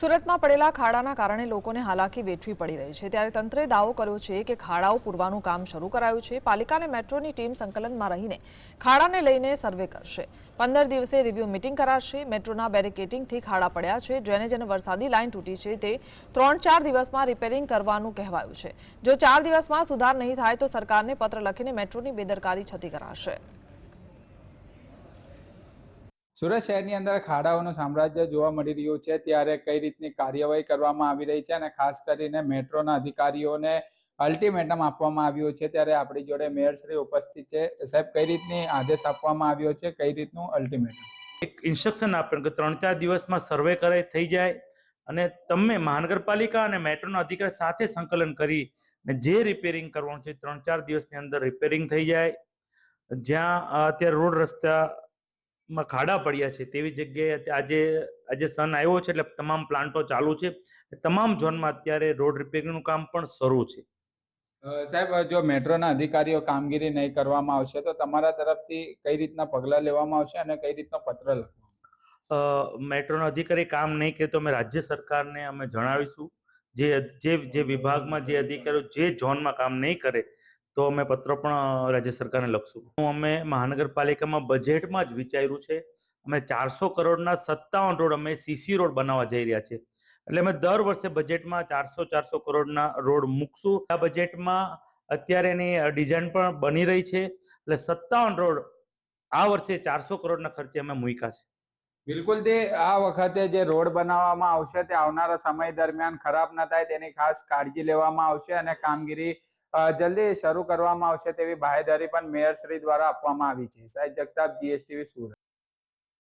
સુરતમાં પડેલા ખાડાના કારણે લોકોને હાલાકી વેઠવી પડી રહી છે. ત્યારે તંત્રે દાવો કર્યો છે કે ખાડાઓ પૂરવાનું કામ શરૂ કરાયું છે. પાલિકાને મેટ્રોની ટીમ સંકલનમાં રહીને ખાડાને લઈને સર્વે કરશે. પંદર દિવસે રિવ્યુ મિટિંગ કરાશે. મેટ્રોના બેરિકેટિંગથી ખાડા પડ્યા છે. ડ્રેનેજ અને વરસાદી લાઇન તૂટી છે. તે ત્રણ ચાર દિવસમાં રિપેરિંગ કરવાનું કહેવાયું છે. જો ચાર દિવસમાં સુધાર નહીં થાય તો સરકારને પત્ર લખીને મેટ્રોની બેદરકારી છતી કરાશે. સુરત શહેરની અંદર ખાડાઓનું સામ્રાજ્ય જોવા મળી રહ્યું છે. ત્યારે કઈ રીતની કાર્યવાહી કરવામાં આવી રહી છે અને ખાસ કરીને મેટ્રોના અધિકારીઓને અલ્ટિમેટમ આપવામાં આવ્યું છે. ત્યારે આપણી જોડે મેયરશ્રી ઉપસ્થિત છે. સાહેબ, કઈ રીતની આદેશ આપવામાં આવ્યો છે? કઈ રીતનું અલ્ટિમેટમ? એક ઇન્સ્ટ્રક્શન આપ્યું કે ત્રણ ચાર દિવસમાં સર્વે કરે થઈ જાય અને તમે મહાનગરપાલિકા અને મેટ્રોના અધિકારી સાથે સંકલન કરી ને જે રિપેરિંગ કરવાનું છે, ત્રણ ચાર દિવસની અંદર રિપેરિંગ થઈ જાય. જ્યાં અત્યારે રોડ રસ્તામાં ખાડા પડ્યા છે તેવી જગ્યાએ આજે આજે સન આવ્યો છે એટલે તમામ પ્લાન્ટો ચાલુ છે. તમામ ઝોનમાં અત્યારે રોડ રિપેરિંગનું કામ પણ શરૂ છે. સાહેબ જો મેટ્રોના અધિકારીઓ કામગીરી નહીં કરવામાં આવશે તો તમારા તરફથી કઈ રીતના પગલાં લેવામાં આવશે અને કઈ રીતનો પત્ર લખવામાં મેટ્રોનો મેટ્રોના અધિકારી કામ નહીં કરે તો અમે રાજ્ય સરકારને અમે જણાવીશું. જે જે જે વિભાગમાં જે અધિકારીઓ જે ઝોનમાં કામ નહીં કરે તો અમે પત્ર પણ રાજ્ય સરકારને લખશું. અમે મહાનગરપાલિકામાં બજેટમાં જ વિચાર્યું છે. અમે ચારસો કરોડના સત્તાવન રોડ અમે સીસી રોડ બનાવવા જઈ રહ્યા છે. એટલે અમે દર વર્ષે બજેટમાં ચારસો ચારસો કરોડના રોડ મૂકશું. આ બજેટમાં અત્યારે એની ડિઝાઇન પણ બની રહી છે. એટલે સત્તાવન રોડ આ વર્ષે ચારસો કરોડના ખર્ચે અમે મૂક્યા છે. બિલકુલ તે આ વખતે જે રોડ બનાવવામાં આવશે તે આવનારા સમય દરમિયાન ખરાબ ન થાય તેની ખાસ કાળજી લેવામાં આવશે અને કામગીરી જલ્દી શરૂ કરવામાં આવશે તેવી બાહેધરી પણ મેયરશ્રી દ્વારા આપવામાં આવી છે. સાહેબ જગતાપ, જીએસટીવી સુરત.